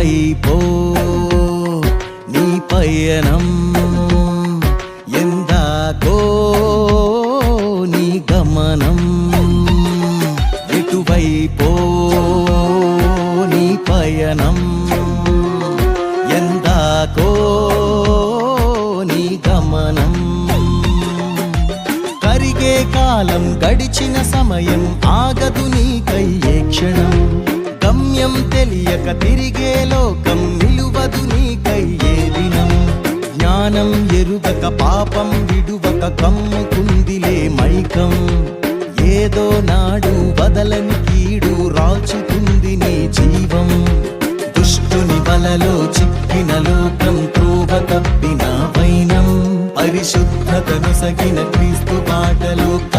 పో నీ పయనం ఎందాకో నీ గమనం. ఎటువైపో నీ పయనం ఎందాకో నీ గమనం. కరిగే కాలం గడిచిన సమయం ఆగదు నీకయ్యే క్షణం. గమ్యం తెలియక తిరిగే లోకం నిలువదు నీకై ఏ దినం. జ్ఞానం ఎరుగక పాపం విడువక కమ్ముకుందిలే మైకం. ఏదో నాడు వదలని కీడు రాచుకుంది నీ జీవం. దుష్టుని వలలో చిక్కిన లోకం త్రోవ తప్పిన వైనం. పరిశుద్ధతను సగిన క్రీస్తు బాటలో